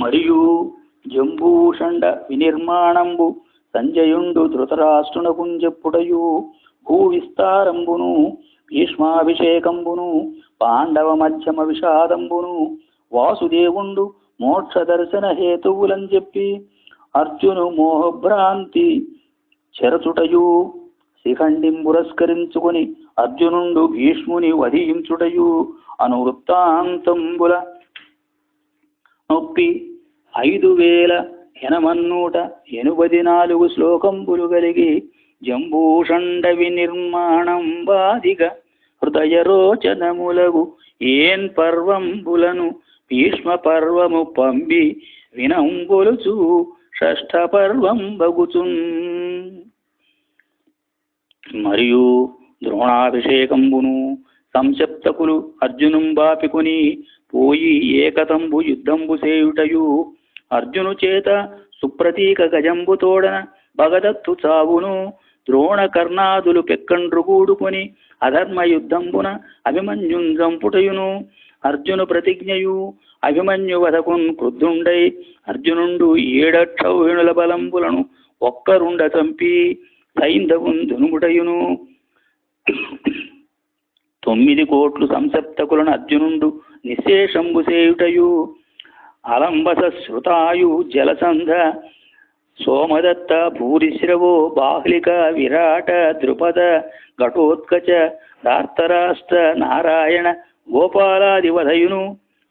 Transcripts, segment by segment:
మరియు జంబూషండ వినిర్మాణంబు సంజయుండు ధృతరాష్ట్రునకు చెప్పుటయు భూ విస్తారంబును భీష్మాభిషేకంబును పాండవ మధ్యమ విషాదంబును వాసుదేవుండు మోక్ష దర్శన హేతువులని చెప్పి అర్జును మోహభ్రాంతి చెరచుటయు శిఖండిం పురస్కరించుకుని అర్జునుండు భీష్ముని వధించుటయు అను వృత్తాంతంబుల నొప్పి ఐదు వేల ఎనమన్నూట ఎనుబది నాలుగు శ్లోకంబులు కలిగి జంబూషండ వినిర్మాణం బాదిగ హృదయ రోచనములగు ఏన్ పర్వంబులను భీష్మ పర్వము పంబి వినంబులుచు షష్ఠ పర్వం బగుచున్. మరియు ద్రోణాభిషేకంబును సంసప్తకులు అర్జునం బాపికొని పోయి ఏకతంబు యుద్ధంబు సేయుటయు అర్జును చేత సుప్రతీక గజంబు తోడన భగదత్తు చావును ద్రోణ కర్ణాదులు పెక్కండ్రు కూడుకొని అధర్మ యుద్ధంబున అభిమన్యున్ జంపుటయును అర్జును ప్రతిజ్ఞయు అభిమన్యు వదకున్ క్రుద్ధుండై అర్జునుండు ఏడక్షౌహిణుల బలంబులను ఒక్కరుండ చంపి సైంధవున్ దునుముటయును. తొమ్మిది కోట్లు సంసప్తకులను అర్జునుండు నిశేషంబు సేయుటయు అలంబస శృతాయు జలసంధ సోమదత్త భూరిశ్రవో బాహ్లిక విరాట ద్రుపద ఘటోత్కచ దార్తరాష్ట్ర నారాయణ గోపాలాదివధయును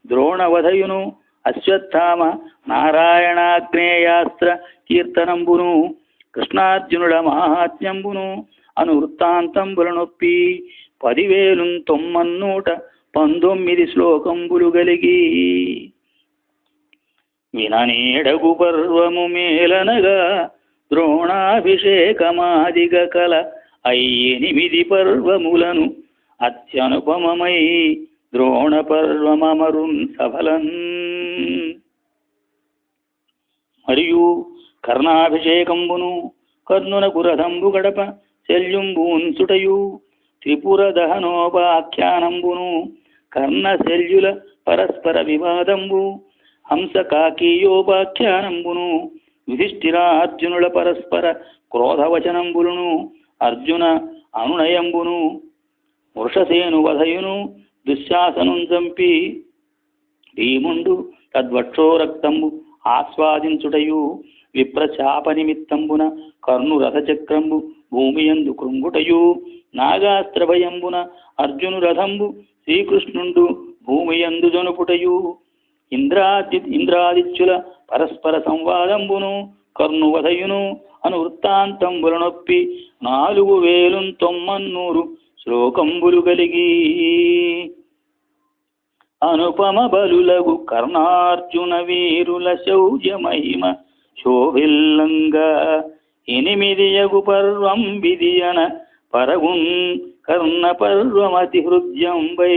ద్రోణవధయును అశ్వత్థామ నారాయణాగ్నేయాస్త్ర కీర్తనంబును కృష్ణార్జునుల మహాత్మ్యంబును అను వృత్తాంతంబుల నొప్పి. పదివేలు తొమ్మన్నూట పంతొమ్మిది శ్లోకంబులు కలిగి విననేడగు పర్వము మేలనగా ద్రోణాభిషేకమాదిగ కల అయ్యెనిమిది పర్వములను అత్యనుపమమై ద్రోణ పర్వమరున్ సఫలన్. మరియు కర్ణాభిషేకంబును కర్ణునకు రథంబు గడప శల్యుంబూన్సుటయు త్రిపుర దహనోపాఖ్యానంబును కర్ణ శల్యుల పరస్పర వివాదంబు హంస కాకీయోపాఖ్యానంబును యుధిష్ఠిర అర్జునుల పరస్పర క్రోధవచనంబులను అర్జున అనునయంబును వృషసేను వధయును దుశ్శాసను చంపి భీముండు తద్వక్షోరక్తంబు ఆస్వాదించుటయు విప్రశాప నిమిత్తంబున కర్ణురథచక్రంబు భూమియందు కృంగుటయు. నాగాస్త్రభయంబున అర్జును రథంబు శ్రీకృష్ణుండు భూమియందు జనుపుటయు. ఇంద్రాది ఇంద్రాదిత్యుల పరస్పర సంవాదంబును కర్ణువధయును అను వృత్తాంతంబుల నొప్పి నాలుగు వేలు తొమ్మన్నూరు శ్లోకంబులు కలిగి అనుపమ బలులగు కర్ణార్జున వీరుల శౌర్య మహిమ శోభిల్లంగా ఎనిమిదియగు పర్వం విధియన పరగున్ కర్ణ పర్వమతి హృద్యం వై